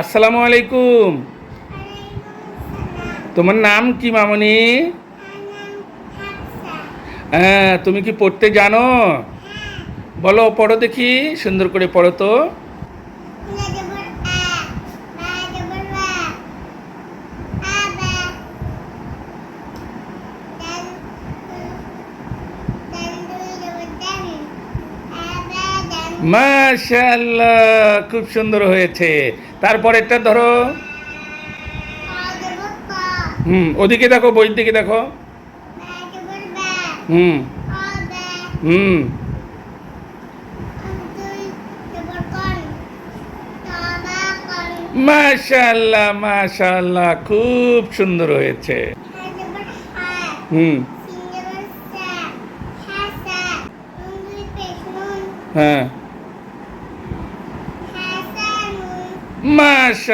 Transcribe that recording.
আসসালামু আলাইকুম। তোমার নাম কি, মামনি? হ্যাঁ তুমি কি পড়তে জানো? বলো, পড়ো দেখি, সুন্দর করে পড়ো তো। মাশাআল্লাহ, খুব সুন্দর হয়েছে। তারপরেরটা ধরো। হুম, ওদিকে দেখো, বইয়ের দিকে দেখো। হুম। হুম। মাশাআল্লাহ মাশাআল্লাহ, খুব সুন্দর হয়েছে। হুম। হ্যাঁ। Mas